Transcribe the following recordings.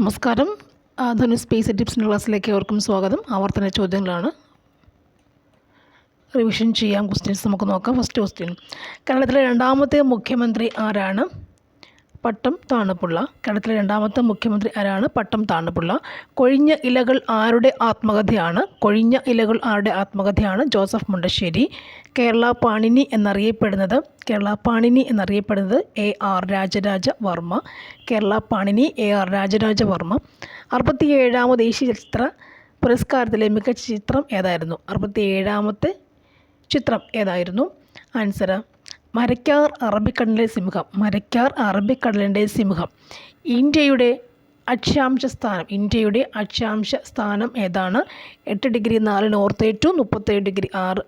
നമസ്കാരം. ധനു സ്പേസ് ടിപ്സിന്റെ ക്ലാസ്സിലേക്ക് അവർക്കും സ്വാഗതം. ആവർത്തന ചോദ്യങ്ങളാണ്. റിവിഷൻ ചെയ്യാം. ക്വസ്റ്റ്യൻസ് നമുക്ക് നോക്കാം. ഫസ്റ്റ് ക്വസ്റ്റ്യൻ കേരളത്തിലെ രണ്ടാമത്തെ മുഖ്യമന്ത്രി ആരാണ്? പട്ടം താണുപിള്ള. കേരളത്തിലെ രണ്ടാമത്തെ മുഖ്യമന്ത്രി ആരാണ്? പട്ടം താണുപിള്ള. കൊഴിഞ്ഞ ഇലകൾ ആരുടെ ആത്മകഥയാണ്? കൊഴിഞ്ഞ ഇലകൾ ആരുടെ ആത്മകഥയാണ്? ജോസഫ് മുണ്ടശ്ശേരി. കേരള പാണിനി എന്നറിയപ്പെടുന്നത്? കേരള പാണിനി എന്നറിയപ്പെടുന്നത് A R Rajaraja Varma. Kerala Panini A R Rajaraja Varma. അറുപത്തിയേഴാമത് ദേശീയ ചലച്ചിത്ര പുരസ്കാരത്തിലെ മികച്ച ചിത്രം ഏതായിരുന്നു? അറുപത്തിയേഴാമത്തെ ചിത്രം ഏതായിരുന്നു? ആൻസർ മരക്കാർ അറബിക്കടലിന്റെ സിംഹം മരക്കാർ അറബിക്കടലിന്റെ സിംഹം. ഇന്ത്യയുടെ അക്ഷാംശ സ്ഥാനം ഇന്ത്യയുടെ അക്ഷാംശ സ്ഥാനം ഏതാണ്? എട്ട് ഡിഗ്രി നാല് നോർത്ത് ടു മുപ്പത്തേഴ് ഡിഗ്രി ആറ്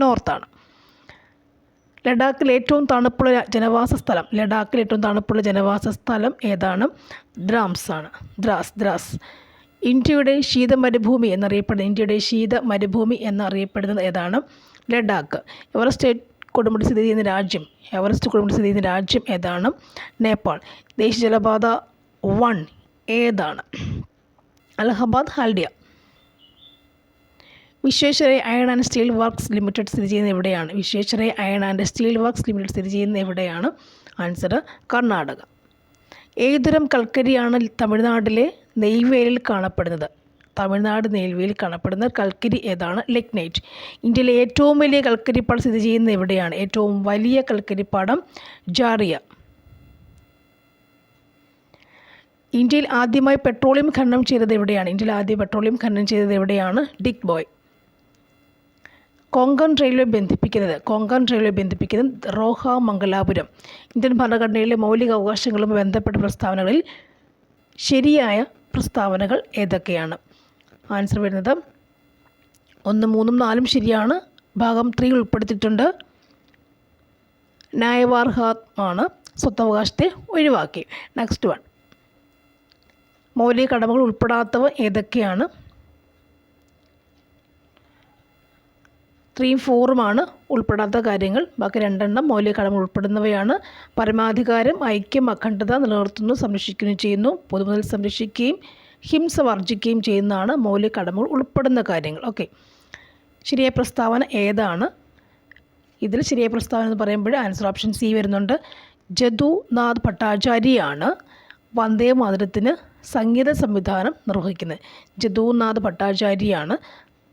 നോർത്താണ്. ലഡാക്കിൽ ഏറ്റവും തണുപ്പുള്ള ജനവാസ സ്ഥലം ലഡാക്കിൽ ഏറ്റവും തണുപ്പുള്ള ജനവാസ സ്ഥലം ഏതാണ്? ദ്രാംസ് ആണ് ദ്രാസ് ദ്രാസ്. ഇന്ത്യയുടെ ശീത മരുഭൂമി എന്നറിയപ്പെടുന്നത് ഇന്ത്യയുടെ ശീത മരുഭൂമി എന്നറിയപ്പെടുന്നത് ഏതാണ്? ലഡാക്ക്. എവറസ്റ്റ് കൊടുമുടി സ്ഥിതി ചെയ്യുന്ന രാജ്യം എവറസ്റ്റ് കൊടുമുടി സ്ഥിതി ചെയ്യുന്ന രാജ്യം ഏതാണ്? നേപ്പാൾ. ദേശീയ ജലപാത വൺ ഏതാണ്? Allahabad Haldia. Visvesvaraya iron and steel works limited സ്ഥിതി ചെയ്യുന്നത് എവിടെയാണ്? Visvesvaraya iron and steel works limited സ്ഥിതി ചെയ്യുന്നത് എവിടെയാണ്? ആൻസർ കർണാടക. ഏതുതരം കൽക്കരിയാണ് തമിഴ്നാട്ടിലെ നെയ്വേലിൽ കാണപ്പെടുന്നത്? തമിഴ്നാട് നെയ്വേലിൽ കാണപ്പെടുന്ന കൽക്കരി ഏതാണ്? ലെഗ്നൈറ്റ് ഇന്ത്യയിലെ ഏറ്റവും വലിയ കൽക്കരിപ്പാടം സ്ഥിതി ചെയ്യുന്ന എവിടെയാണ്? ഏറ്റവും വലിയ കൽക്കരിപ്പാടം ജാറിയ. ഇന്ത്യയിൽ ആദ്യമായി പെട്രോളിയം ഖനനം ചെയ്തത് എവിടെയാണ്? ഇന്ത്യയിൽ ആദ്യം പെട്രോളിയം ഖനനം ചെയ്തത് എവിടെയാണ്? Dig boy. കൊങ്കൺ റെയിൽവേ ബന്ധിപ്പിക്കുന്നത് കൊങ്കൺ റെയിൽവേ ബന്ധിപ്പിക്കുന്നത് റോഹ മംഗലാപുരം ഇന്ത്യൻ ഭരണഘടനയിലെ മൗലിക അവകാശങ്ങളുമായി ബന്ധപ്പെട്ട പ്രസ്താവനകളിൽ ശരിയായ പ്രസ്താവനകൾ ഏതൊക്കെയാണ്? ആൻസർ വരുന്നത്. ഒന്ന് മൂന്നും നാലും ശരിയാണ്. ഭാഗം ത്രീ ഉൾപ്പെടുത്തിയിട്ടുണ്ട്. ന്യായവാർഹമാണ് സ്വത്തവകാശത്തെ ഒഴിവാക്കി. നെക്സ്റ്റ് വൺ മൗലിക കടമകൾ ഉൾപ്പെടാത്തവ ഏതൊക്കെയാണ്? ത്രീയും ഫോറുമാണ് ഉൾപ്പെടാത്ത കാര്യങ്ങൾ. ബാക്കി രണ്ടെണ്ണം മൗലിക കടമകൾ ഉൾപ്പെടുന്നവയാണ്. പരമാധികാരം ഐക്യം അഖണ്ഡത നിലനിർത്തുന്നു സംരക്ഷിക്കുകയും ചെയ്യുന്നു. പൊതുമുതൽ സംരക്ഷിക്കുകയും ഹിംസ വർജിക്കുകയും ചെയ്യുന്നതാണ് മൗലിക കടമകൾ ഉൾപ്പെടുന്ന കാര്യങ്ങൾ. ഓക്കെ ശരിയായ പ്രസ്താവന ഏതാണ്? ഇതിൽ ശരിയായ പ്രസ്താവന എന്ന് പറയുമ്പോൾ ആൻസർ ഓപ്ഷൻ സി വരുന്നുണ്ട്. ജദുനാഥ് ഭട്ടാചാര്യയാണ് വന്ദേ മാതരത്തിന് സംഗീത സംവിധാനം നിർവഹിക്കുന്നത്. ജദുനാഥ് ഭട്ടാചാര്യയാണ്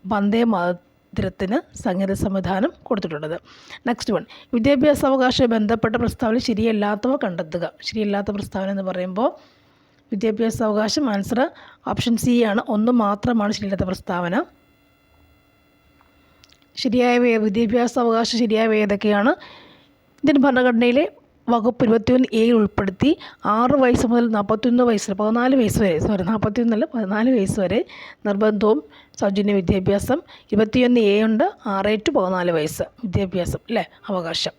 വന്ദേ മാതരത്തിന് സംഗീത സംവിധാനം കൊടുത്തിട്ടുള്ളത്. നെക്സ്റ്റ് വൺ വിദ്യാഭ്യാസ അവകാശവുമായി ബന്ധപ്പെട്ട പ്രസ്താവന ശരിയല്ലാത്തവ കണ്ടെത്തുക. ശരിയല്ലാത്ത പ്രസ്താവന എന്ന് പറയുമ്പോൾ വിദ്യാഭ്യാസ അവകാശം ആൻസർ ഓപ്ഷൻ സി ആണ്. ഒന്ന് മാത്രമാണ് ശരിയല്ലാത്ത പ്രസ്താവന. ശരിയായ വിദ്യാഭ്യാസ അവകാശം ശരിയായ ഏതൊക്കെയാണ്? ഇന്ത്യൻ ഭരണഘടനയിലെ വകുപ്പ് ഇരുപത്തിയൊന്ന് എയിൽ ഉൾപ്പെടുത്തി ആറ് വയസ്സ് മുതൽ നാൽപ്പത്തൊന്ന് വയസ്സ് വരെ പതിനാല് വയസ്സ് വരെ സോറി നാൽപ്പത്തിയൊന്നല്ല പതിനാല് വയസ്സ് വരെ നിർബന്ധവും സൗജന്യ വിദ്യാഭ്യാസം. ഇരുപത്തിയൊന്ന് എ ഉണ്ട് ആറ് ടു പതിനാല് വയസ്സ് വിദ്യാഭ്യാസം അല്ലേ? അവകാശം.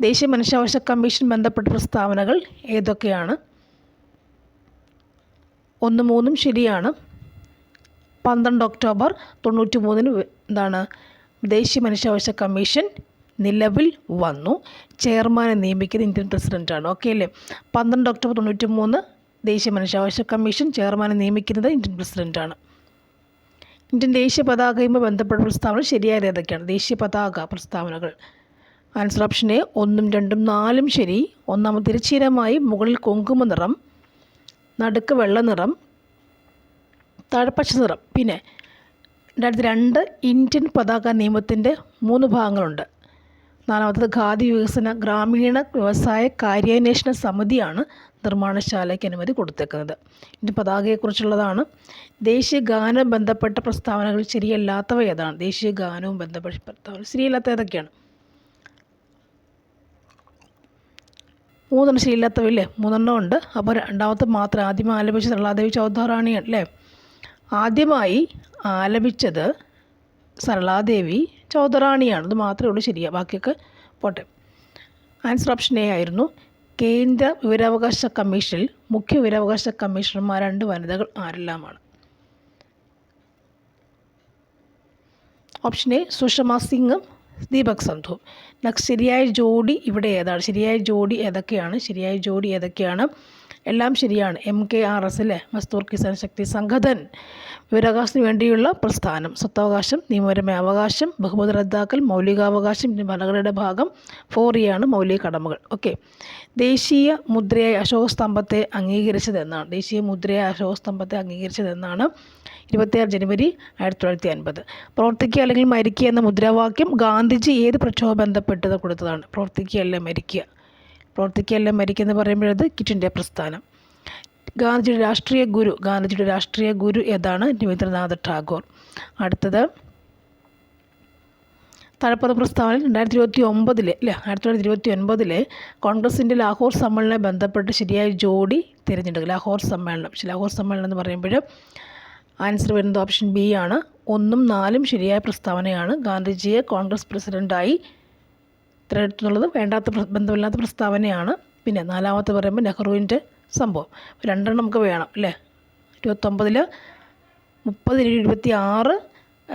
ദേശീയ മനുഷ്യാവകാശ കമ്മീഷൻ ബന്ധപ്പെട്ട പ്രസ്താവനകൾ ഏതൊക്കെയാണ്? ഒന്ന് മൂന്നും ശരിയാണ്. പന്ത്രണ്ട് ഒക്ടോബർ തൊണ്ണൂറ്റി മൂന്നിന് എന്താണ് ദേശീയ മനുഷ്യാവകാശ കമ്മീഷൻ നിലവിൽ വന്നു. ചെയർമാനെ നിയമിക്കുന്നത് ഇന്ത്യൻ പ്രസിഡന്റാണ് ഓക്കെ അല്ലേ? പന്ത്രണ്ട് ഒക്ടോബർ തൊണ്ണൂറ്റി മൂന്ന് ദേശീയ മനുഷ്യാവകാശ കമ്മീഷൻ ചെയർമാനെ നിയമിക്കുന്നത് ഇന്ത്യൻ പ്രസിഡന്റാണ് ഇന്ത്യൻ ദേശീയ പതാകയുമായി ബന്ധപ്പെട്ട പ്രസ്താവന ശരിയായത് ഏതൊക്കെയാണ് ദേശീയ പതാക പ്രസ്താവനകൾ. ആൻസർ ഓപ്ഷൻ എ ഒന്നും രണ്ടും നാലും ശരി. ഒന്നാമത് തിരച്ചീരമായി മുകളിൽ കുങ്കുമ നിറം നടുക്ക് വെള്ള നിറം തഴപ്പച്ച നിറം. പിന്നെ രണ്ടായിരത്തി രണ്ട് ഇന്ത്യൻ പതാക നിയമത്തിന്റെ മൂന്ന് ഭാഗങ്ങളുണ്ട്. നാലാമത്തത് ഖാദി വികസന ഗ്രാമീണ വ്യവസായ കാര്യാന്വേഷണ സമിതിയാണ് നിർമ്മാണശാലയ്ക്ക് അനുമതി കൊടുത്തേക്കുന്നത്. ഇന്ത്യൻ പതാകയെക്കുറിച്ചുള്ളതാണ്. ദേശീയ ഗാനം ബന്ധപ്പെട്ട പ്രസ്താവനകൾ ശരിയല്ലാത്തവ ഏതാണ്? ദേശീയ ഗാനവും ബന്ധപ്പെട്ട പ്രസ്താവന ശരിയല്ലാത്ത ഏതൊക്കെയാണ്? മൂന്നെണ്ണം ശീലത്തവില്ലേ മൂന്നെണ്ണം ഉണ്ട്. അപ്പോൾ രണ്ടാമത്തെ മാത്രം ആദ്യം ആലപിച്ചത് സരളാദേവി ചൗധറാണി അല്ലേ? ആദ്യമായി ആലപിച്ചത് സരളാദേവി ചൗധറാണിയാണ് അത് മാത്രമേ ഉള്ളൂ ശരിയാ. ബാക്കിയൊക്കെ പോട്ടെ. ആൻസർ ഓപ്ഷൻ എ ആയിരുന്നു. കേന്ദ്ര വിവരാവകാശ കമ്മീഷനിൽ മുഖ്യ വിവരാവകാശ കമ്മീഷണർമാർ രണ്ട് വനിതകൾ ആരെല്ലാമാണ്? ഓപ്ഷൻ എ സുഷമ സിംഗും ദീപക് സന്ധു. നെക്സ്റ്റ് ശരിയായ ജോഡി ഇവിടെ ഏതാണ്? ശരിയായ ജോഡി ഏതൊക്കെയാണ്? ശരിയായ ജോഡി ഏതൊക്കെയാണ്? എല്ലാം ശരിയാണ്. എം കെ ആർ എസ് അല്ലേ മസ്തൂർ കിസാൻ ശക്തി സംഘതൻ വിവരാവകാശത്തിന് വേണ്ടിയുള്ള പ്രസ്ഥാനം. സ്വത്തവകാശം നിയമപരമായ അവകാശം ബഹുമതി റദ്ദാക്കൽ മൗലികാവകാശം ഭരണഘടനയുടെ ഭാഗം ഫോറിയാണ് മൗലിക കടമകൾ. ഓക്കെ ദേശീയ മുദ്രയായ അശോക സ്തംഭത്തെ അംഗീകരിച്ചതെന്നാണ്. ദേശീയ മുദ്രയായ അശോക സ്തംഭത്തെ അംഗീകരിച്ചതെന്നാണ് ഇരുപത്തിയാറ് ജനുവരി ആയിരത്തി തൊള്ളായിരത്തി അൻപത് പ്രവർത്തിക്കുക അല്ലെങ്കിൽ മരിക്കുക എന്ന മുദ്രാവാക്യം ഗാന്ധിജി ഏത് പ്രക്ഷോഭം ബന്ധപ്പെട്ടത് കൊടുത്തതാണ്. പ്രവർത്തിക്കുക അല്ല മരിക്കുക. പ്രവർത്തിക്കുക അല്ല മരിക്കുക എന്ന് പറയുമ്പോഴത് കിറ്റിന്റെ പ്രസ്ഥാനം. ഗാന്ധിജിയുടെ രാഷ്ട്രീയ ഗുരു ഗാന്ധിജിയുടെ രാഷ്ട്രീയ ഗുരു ഏതാണ്? രവീന്ദ്രനാഥ് ടാഗോർ. അടുത്തത്. താഴെപ്പറ പ്രസ്താവനയിൽ രണ്ടായിരത്തി ഇരുപത്തി ഒമ്പതിലെ അല്ലേ? ആയിരത്തി തൊള്ളായിരത്തി ഇരുപത്തി ഒൻപതിലെ കോൺഗ്രസിന്റെ ലാഹോർ സമ്മേളനം ബന്ധപ്പെട്ട് ശരിയായ ജോഡി തിരഞ്ഞെടുക്കുക. ലാഹോർ സമ്മേളനം. ലാഹോർ സമ്മേളനം എന്ന് പറയുമ്പോൾ ആൻസർ വരുന്നത് ഓപ്ഷൻ ബി ആണ്. ഒന്നും നാലും ശരിയായ പ്രസ്താവനയാണ്. ഗാന്ധിജിയെ കോൺഗ്രസ് പ്രസിഡന്റായി തിരഞ്ഞെടുത്തുള്ളത് വേണ്ടാത്ത ബന്ധമില്ലാത്ത പ്രസ്താവനയാണ്. പിന്നെ നാലാമത്തെ പറയുമ്പോൾ നെഹ്റുവിന്റെ സംഭവം. രണ്ടെണ്ണം നമുക്ക് വേണം അല്ലേ? ഇരുപത്തൊമ്പതിൽ മുപ്പത് ഇരുപത്തി ആറ്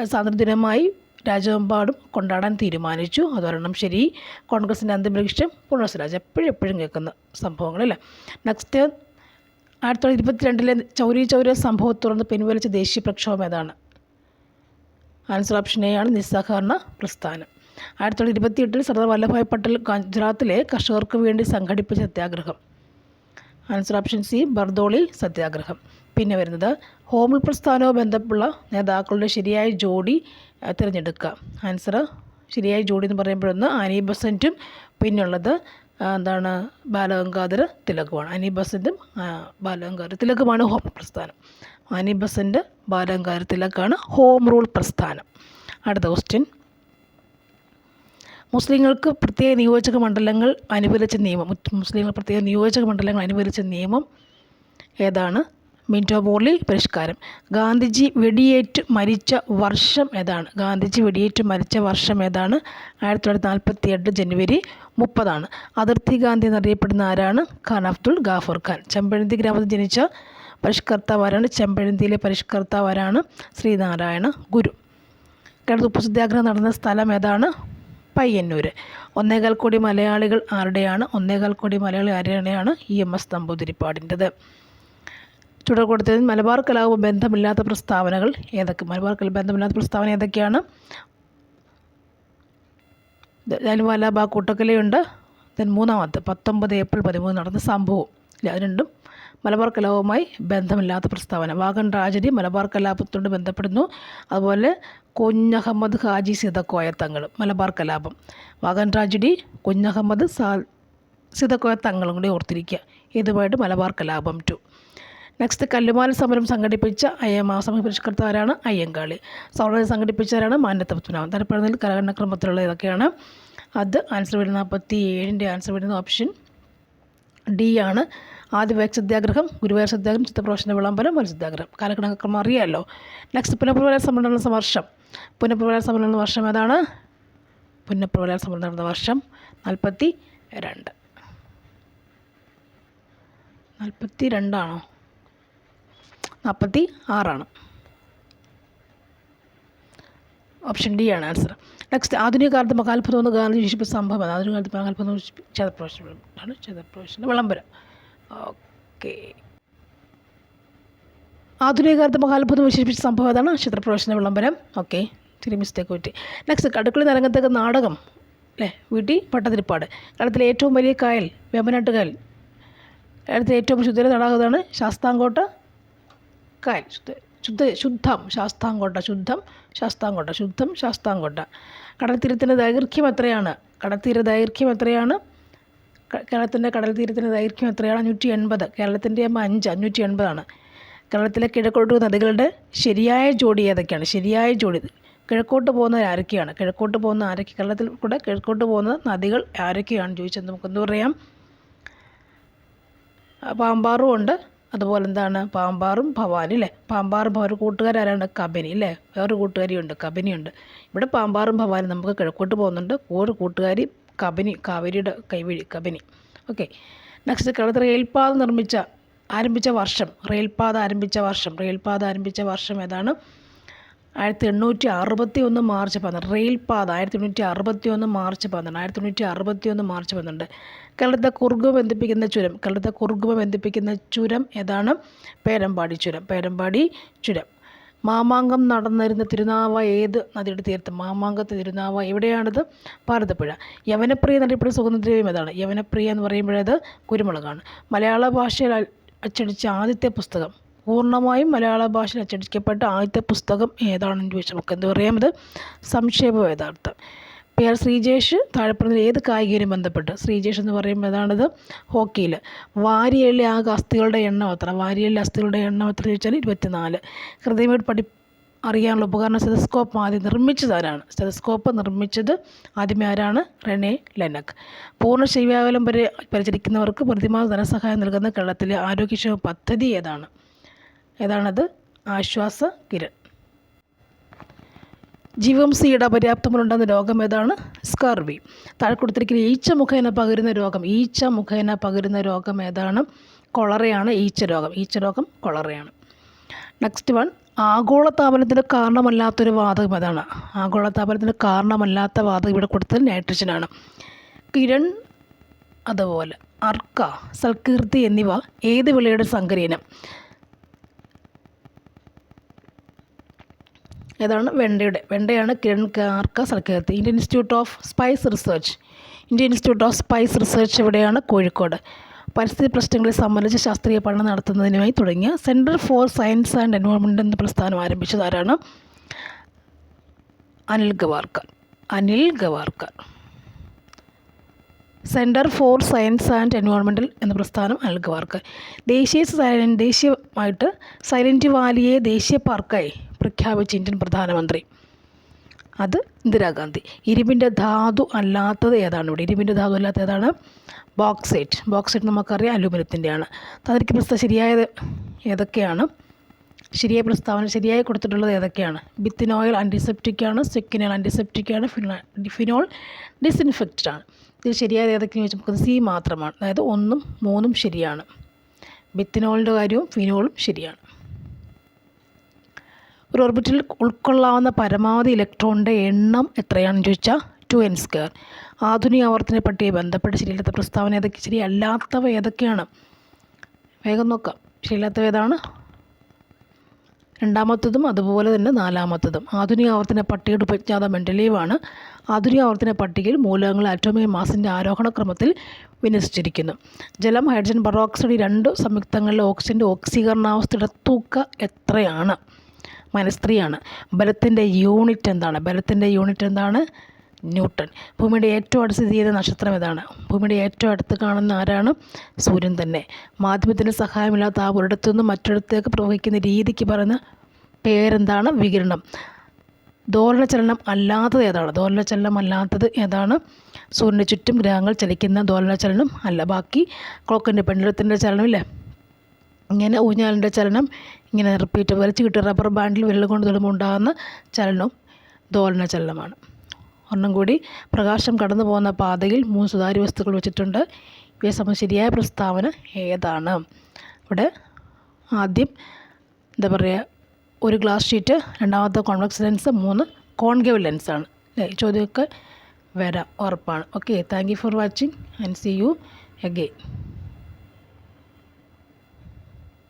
സ്വാതന്ത്ര്യദിനമായി രാജ്യമെമ്പാടും കൊണ്ടാടാൻ തീരുമാനിച്ചു. അതൊരെണ്ണം ശരി. കോൺഗ്രസിന്റെ അന്തിമ ലക്ഷ്യം പുനർസ്വരാജ് എപ്പോഴും എപ്പോഴും കേൾക്കുന്ന സംഭവങ്ങളല്ലേ? നെക്സ്റ്റ് ആയിരത്തി തൊള്ളായിരത്തി ഇരുപത്തിരണ്ടിലെ ചൗരി ചൗര സംഭവം തുടർന്ന് പിൻവലിച്ച ദേശീയ പ്രക്ഷോഭം ഏതാണ്? ആൻസർ ഓപ്ഷൻ എ ആണ് നിസ്സഹകരണ പ്രസ്ഥാനം. ആയിരത്തി തൊള്ളായിരത്തി ഇരുപത്തിയെട്ടിൽ സർദാർ വല്ലഭായ് പട്ടേൽ ഗുജറാത്തിലെ കർഷകർക്ക് വേണ്ടി സംഘടിപ്പിച്ച സത്യാഗ്രഹം. ആൻസർ ഓപ്ഷൻ സി ബർദോളി സത്യാഗ്രഹം. പിന്നെ വരുന്നത് ഹോമിൽ പ്രസ്ഥാനവുമായി ബന്ധപ്പെട്ടുള്ള നേതാക്കളുടെ ശരിയായ ജോഡി തിരഞ്ഞെടുക്കുക. ആൻസർ ശരിയായ ജോഡി എന്ന് പറയുമ്പോഴൊന്ന് ആനി ബസന്റും പിന്നുള്ളത് എന്താണ് ബാലഗംഗാധര തിലകുമാണ്. അനി ബാലഗംഗാധര തിലകുമാണ് ഹോം പ്രസ്ഥാനം. അനി ബാലഗംഗാധര തിലക്കാണ് ഹോം റൂൾ പ്രസ്ഥാനം. അടുത്ത ക്വസ്റ്റ്യൻ മുസ്ലിങ്ങൾക്ക് പ്രത്യേക നിയോജക മണ്ഡലങ്ങൾ അനുവദിച്ച നിയമം. മുസ്ലിങ്ങൾ പ്രത്യേക നിയോജക മണ്ഡലങ്ങൾ അനുവദിച്ച നിയമം ഏതാണ്? മിന്റോ മോർലി പരിഷ്കാരം. ഗാന്ധിജി വെടിയേറ്റ് മരിച്ച വർഷം ഏതാണ്? ഗാന്ധിജി വെടിയേറ്റ് മരിച്ച വർഷം ഏതാണ്? ആയിരത്തി തൊള്ളായിരത്തി നാൽപ്പത്തി എട്ട് ജനുവരി മുപ്പതാണ്. അതിർത്തി ഗാന്ധി എന്നറിയപ്പെടുന്ന ആരാണ്? ഖാൻ അബ്ദുൾ ഗാഫർ ഖാൻ. ചെമ്പഴന്തി ഗ്രാമത്തിൽ ജനിച്ച പരിഷ്കർത്താവ് ആരാണ്? ചെമ്പഴന്തിയിലെ പരിഷ്കർത്താവ് ആരാണ്? ശ്രീനാരായണ ഗുരു. കേരള ഉപ്പ് സത്യാഗ്രഹം നടന്ന സ്ഥലം ഏതാണ്? പയ്യന്നൂർ ഒന്നേകാൽ കോടി മലയാളികൾ ആരുടെയാണ്? ഒന്നേകാൽ കോടി മലയാളി ആരുടെയാണ് ഇ എം എസ് നമ്പൂതിരിപ്പാടിന്റെത്. ചുടർ കൊടുത്തതിൽ മലബാർ കലാപ ബന്ധമില്ലാത്ത പ്രസ്താവനകൾ ഏതൊക്കെ? മലബാർ കലാപ ബന്ധമില്ലാത്ത പ്രസ്താവന ഏതൊക്കെയാണ്? ജാലിവാലാബാ കൂട്ടക്കലയുണ്ട്. ദെൻ മൂന്നാമത്തെ പത്തൊമ്പത് ഏപ്രിൽ പതിമൂന്ന് നടന്ന സംഭവം. രണ്ടും മലബാർ കലാപവുമായി ബന്ധമില്ലാത്ത പ്രസ്താവന. വാഗൺ ട്രാജഡി മലബാർ കലാപത്തോട് ബന്ധപ്പെടുന്നു. അതുപോലെ കുഞ്ഞഹമ്മദ് ഹാജി സിതക്കോയ തങ്ങൾ മലബാർ കലാപം. വാഗൺ ട്രാജഡി കുഞ്ഞഹമ്മദ് സാ സിതക്കോയ തങ്ങളും കൂടി ഓർത്തിരിക്കുക. ഇതുമായിട്ട് മലബാർ കലാപം ടു. നെക്സ്റ്റ് കല്ലുമാല സമരം സംഘടിപ്പിച്ച സമയ പരിഷ്കർത്താരാണ് അയ്യങ്കാളി. സമരം സംഘടിപ്പിച്ചവരാണ് മാന്യത്ത പത്മനാഭൻ. തരപ്പെടുന്നതിൽ കലഘടനക്രമത്തിലുള്ള ഇതൊക്കെയാണ്. അത് ആൻസർ വരുന്ന നാൽപ്പത്തി ഏഴിന്റെ ആൻസർ വരുന്ന ഓപ്ഷൻ ഡി ആണ്. ആദ്യ വേഗ സത്യാഗ്രഹം ഗുരുവായൂർ സത്യാഗ്രഹം ചിത്രപ്രവേശന വിളംബരം ഒരു സത്യാഗ്രഹം. കാലഘടനക്രമം അറിയാമല്ലോ നെക്സ്റ്റ് പുനഃപ്രവേല സമ്മേളന വർഷം. പുനഃപ്രവേല സമ്മേളന വർഷം ഏതാണ്? പുനഃപ്രവേല സമ്മേളന വർഷം നാൽപ്പത്തി രണ്ട് നാൽപ്പത്തി രണ്ടാണോ നാൽപ്പത്തി ആറാണ്. ഓപ്ഷൻ ഡി ആണ് ആൻസർ നെക്സ്റ്റ് ആധുനിക കാലത്ത് മഹാത്ഭുതം എന്ന് ഗാന്ധി വിശിപ്പ് സംഭവം ആധുനിക കാലത്ത് മഹാത്ഭുതം ക്ഷേത്രപ്രവേശനം ആണ്. ക്ഷേത്രപ്രവേശന വിളംബരം. ഓക്കെ ആധുനിക കാലത്ത് മഹാത്ഭുതം വിശേഷിപ്പിച്ച സംഭവം അതാണ് ക്ഷേത്രപ്രവേശന വിളംബരം. ഓക്കെ ചെറിയ മിസ്റ്റേക്ക് പറ്റി. നെക്സ്റ്റ് കടുക്കളി നരങ്ങത്തേക്ക് നാടകം. അല്ലേ? വീട്ടി പട്ടതിരിപ്പാട്. കേരളത്തിലെ ഏറ്റവും വലിയ കായൽ വേമ്പനാട്ട് കായൽ. കേരളത്തിലെ ഏറ്റവും ശുദ്ധ തടാകതാണ് ശാസ്താംകോട്ട കായൽ ശുദ്ധ ശുദ്ധ ശുദ്ധം ശാസ്താംകോട്ട ശുദ്ധം ശാസ്താംകോട്ട ശുദ്ധം ശാസ്താംകോട്ട. കടൽത്തീരത്തിന്റെ ദൈർഘ്യം എത്രയാണ്? കടൽത്തീര ദൈർഘ്യം എത്രയാണ്? കേരളത്തിന്റെ കടൽത്തീരത്തിന്റെ ദൈർഘ്യം എത്രയാണ്? അഞ്ഞൂറ്റി എൺപത് കേരളത്തിന്റെ ആകുമ്പോൾ അഞ്ച് അഞ്ഞൂറ്റി എൺപതാണ് കേരളത്തിലെ കിഴക്കോട്ട് നദികളുടെ ശരിയായ ജോഡി ഏതൊക്കെയാണ്? ശരിയായ ജോഡി. കിഴക്കോട്ട് പോകുന്ന ആരൊക്കെയാണ്? കിഴക്കോട്ട് പോകുന്ന ആരൊക്കെ? കേരളത്തിൽ കൂടെ കിഴക്കോട്ട് പോകുന്ന നദികൾ ആരൊക്കെയാണ്? ചോദിച്ചത് നമുക്കെന്ത് പറയാം? പാമ്പാറും ഉണ്ട്. അതുപോലെ എന്താണ്? പാമ്പാറും ഭവാനി അല്ലേ പാമ്പാറും ഭവാനും കൂട്ടുകാരാരാണ്? കബനി അല്ലേ വേറൊരു കൂട്ടുകാരിയുണ്ട്. കബനിയുണ്ട്. ഇവിടെ പാമ്പാറും ഭവാനും നമുക്ക് കിഴക്കോട്ട് പോകുന്നുണ്ട്. ഒരു കൂട്ടുകാരി കബനി കാവേരിയുടെ കൈവഴി കബനി. ഓക്കെ. നെക്സ്റ്റ് കേരളത്തിൽ റെയിൽപാത നിർമ്മിച്ച ആരംഭിച്ച വർഷം. റെയിൽപാത ആരംഭിച്ച വർഷം. റെയിൽപാത ആരംഭിച്ച വർഷം ഏതാണ്? ആയിരത്തി എണ്ണൂറ്റി അറുപത്തി ഒന്ന് മാർച്ച് പന്ത്രണ്ട് റെയിൽ പാത ആയിരത്തി എണ്ണൂറ്റി അറുപത്തി ഒന്ന് മാർച്ച് പന്ത്രണ്ട് ആയിരത്തി എണ്ണൂറ്റി അറുപത്തി ഒന്ന് മാർച്ച് പന്ത്രണ്ട്. കേരളത്തെ കുറുക് ബന്ധിപ്പിക്കുന്ന ചുരം കേരളത്തെ കുറുക് ബന്ധിപ്പിക്കുന്ന ചുരം ഏതാണ്? പേരമ്പാടി ചുരം പേരമ്പാടി ചുരം. മാമാങ്കം നടന്നിരുന്ന തിരുനാവ ഏത് നദിയുടെ തീരത്ത്? മാമാങ്കത്തെ തിരുനാവ എവിടെയാണിത്? ഭാരതപ്പുഴ. യവനപ്രിയ എന്നറിയപ്പെടുന്ന സുഗന്ധദ്രവ്യം ഏതാണ്? യവനപ്രിയ എന്ന് പറയുമ്പോഴത് കുരുമുളകാണ്. മലയാള ഭാഷയിൽ അച്ചടിച്ച ആദ്യത്തെ പുസ്തകം. പൂർണമായും മലയാള ഭാഷയിൽ അച്ചടിക്കപ്പെട്ട ആദ്യത്തെ പുസ്തകം ഏതാണെന്ന് ചോദിച്ചാൽ നമുക്ക് എന്ത് പറയാം? ഇത് സംക്ഷേപ വേദാർത്ഥം പി ആർ ശ്രീജേഷ് താഴെപ്പറഞ്ഞ ഏത് കായികയിലും ബന്ധപ്പെട്ട്? ശ്രീജേഷ് എന്ന് പറയുമ്പോൾ ഏതാണത്? ഹോക്കിയിൽ. വാരിയലിലെ ആകെ അസ്ഥികളുടെ എണ്ണം എത്ര? വാരിയലിലെ അസ്ഥികളുടെ എണ്ണം എത്ര ചോദിച്ചാൽ ഇരുപത്തിനാല്. ഹൃദയമായിട്ട് പഠി അറിയാനുള്ള ഉപകരണം സ്റ്റെതസ്കോപ്പ് ആദ്യം നിർമ്മിച്ചത് ആരാണ്? സ്റ്റെതസ്കോപ്പ് നിർമ്മിച്ചത് ആദ്യമേ ആരാണ്? Rene Laennec. പൂർണ ശൈവാകലം വരെ പരിചരിക്കുന്നവർക്ക് പ്രതിമാസ ധനസഹായം നൽകുന്ന കേരളത്തിലെ ആരോഗ്യക്ഷേമ പദ്ധതി ഏതാണ്? ഏതാണത്? ആശ്വാസ കിരൺ ജീവംസിയുടെ അപര്യാപ്തമുണ്ടാകുന്ന രോഗം ഏതാണ്? സ്കർവി. താഴെ കൊടുത്തിരിക്കുന്ന ഈച്ച മുഖേന പകരുന്ന രോഗം. ഈച്ച മുഖേന പകരുന്ന രോഗം ഏതാണ്? കൊളറയാണ്. ഈച്ച രോഗം ഈച്ച രോഗം കൊളറയാണ്. നെക്സ്റ്റ് വൺ ആഗോളതാപനത്തിന് കാരണമല്ലാത്തൊരു വാതകം ഏതാണ്? ആഗോളതാപനത്തിന് കാരണമല്ലാത്ത വാതകം ഇവിടെ കൊടുത്തത് നൈട്രജനാണ് കിരൺ അതുപോലെ അർക്ക സൽകീർത്തി എന്നിവ ഏത് വിളയുടെ സങ്കരീനം? ഏതാണ്? വെണ്ടയുടെ. വെണ്ടയാണ് കിരൺ കാർക്ക Salkeerthi Indian institute of spice research. Indian institute of spice research എവിടെയാണ്? കോഴിക്കോട്. പരിസ്ഥിതി പ്രശ്നങ്ങളെ സംബന്ധിച്ച് ശാസ്ത്രീയ പഠനം നടത്തുന്നതിനുമായി തുടങ്ങിയ centre for science and environment എന്ന പ്രസ്ഥാനം ആരംഭിച്ചത് ആരാണ്? Anil Gavarkar. Anil Gavarkar. Centre for science and എൻവയോൺമെന്റൽ എന്ന പ്രസ്ഥാനം അനിൽ ഗവാർക്കർ. ദേശീയ ദേശീയമായിട്ട് സൈലന്റ് വാലിയെ ദേശീയ പാർക്കായി പ്രഖ്യാപിച്ച ഇന്ത്യൻ പ്രധാനമന്ത്രി. അത് ഇന്ദിരാഗാന്ധി. ഇരുമ്പിന്റെ ധാതു അല്ലാത്തത് ഏതാണ് ഇവിടെ? ഇരുമ്പിന്റെ ധാതു അല്ലാത്ത ഏതാണ്? ബോക്സൈറ്റ്. ബോക്സൈറ്റ് നമുക്കറിയാം അലൂമിനിയത്തിന്റെയാണ് തനിക്ക് പ്രസ്താവ ശരിയായത് ഏതൊക്കെയാണ്? ശരിയായ പ്രസ്താവന ശരിയായി കൊടുത്തിട്ടുള്ളത് ഏതൊക്കെയാണ്? ബിത്തിനോയിൽ ആന്റിസെപ്റ്റിക്കാണ് സെക്കിനോൾ ആന്റിസെപ്റ്റിക്കാണ് ഫിനോൾ ഡിസിൻഫെക്റ്റഡ് ആണ്. ഇത് ശരിയായത് ഏതൊക്കെയെന്ന് വെച്ചാൽ നമുക്ക് സി മാത്രമാണ്. അതായത് ഒന്നും മൂന്നും ശരിയാണ്. ബിത്തിനോളിന്റെ കാര്യവും ഫിനോളും ശരിയാണ്. ഒരു ഓർബിറ്റിൽ ഉൾക്കൊള്ളാവുന്ന പരമാവധി ഇലക്ട്രോണിന്റെ എണ്ണം എത്രയാണെന്ന് ചോദിച്ചാൽ ടു എൻ സ്ക്വയർ ആധുനിക ആവർത്തന പട്ടിയെ ബന്ധപ്പെട്ട് ശരിയല്ലാത്ത പ്രസ്താവന ഏതൊക്കെ? ശരിയല്ലാത്തവ ഏതൊക്കെയാണ്? വേഗം നോക്കാം. ശരിയല്ലാത്തവ ഏതാണ്? രണ്ടാമത്തതും അതുപോലെ തന്നെ നാലാമത്തതും. ആധുനിക ആവർത്തന പട്ടികയുടെ ഉപജ്ഞാത മെൻഡലീവാണ് ആധുനിക ആവർത്തന പട്ടികയിൽ മൂലകങ്ങൾ ആറ്റോമിക മാസിന്റെ ആരോഹണ ക്രമത്തിൽ വിന്യസിച്ചിരിക്കുന്നു. ജലം ഹൈഡ്രജൻ പെറോക്സൈഡ് രണ്ട് സംയുക്തങ്ങളിലെ ഓക്സിജന്റെ ഓക്സീകരണാവസ്ഥയുടെ തൂക്ക എത്രയാണ്? മൈനസ് ത്രീ ആണ്. ബലത്തിന്റെ യൂണിറ്റ് എന്താണ്? ബലത്തിന്റെ യൂണിറ്റ് എന്താണ്? ന്യൂട്ടൺ. ഭൂമിയുടെ ഏറ്റവും അടുത്ത് സ്ഥിതി ചെയ്ത നക്ഷത്രം ഇതാണ് ഭൂമിയുടെ ഏറ്റവും അടുത്ത് കാണുന്ന ആരാണ്? സൂര്യൻ തന്നെ. മാധ്യമത്തിന് സഹായമില്ലാത്ത ആ ഒരിടത്തു നിന്ന് മറ്റൊരിടത്തേക്ക് പ്രവഹിക്കുന്ന രീതിക്ക് പറയുന്ന പേരെന്താണ്? വികിരണം. ദോലന ചലനം അല്ലാത്തത് ഏതാണ്? ദോലന ചലനം അല്ലാത്തത് ഏതാണ്? സൂര്യന് ചുറ്റും ഗ്രഹങ്ങൾ ചലിക്കുന്ന ദോലന ചലനം അല്ല. ബാക്കി ക്ലോക്കിന്റെ പെണ്ണിടത്തിന്റെ ചലനമില്ലേ ഇങ്ങനെ ഊഞ്ഞാലിന്റെ ചലനം ഇങ്ങനെ റിപ്പീറ്റ് വലിച്ചു കിട്ടിയ റബ്ബർ ബാൻഡിൽ വിരൽ കൊണ്ട് തൊടുമ്പോൾ ഉണ്ടാകുന്ന ചലനവും ദോലന ചലനമാണ്. ഒന്നും കൂടി പ്രകാശം കടന്നു പോകുന്ന പാതയിൽ മൂന്ന് സുതാര്യ വസ്തുക്കൾ വെച്ചിട്ടുണ്ട്. ഇവയെ സംബന്ധിച്ച് ശരിയായ പ്രസ്താവന ഏതാണ്? ഇവിടെ ആദ്യം എന്താ പറയുക ഒരു ഗ്ലാസ് ഷീറ്റ് രണ്ടാമത്തെ കോൺവെക്സ് ലെൻസ് മൂന്ന് കോൺകേവ് ലെൻസാണ് അല്ലേ ചോദ്യമൊക്കെ വരാം ഉറപ്പാണ്. Okay thank you for watching and see you again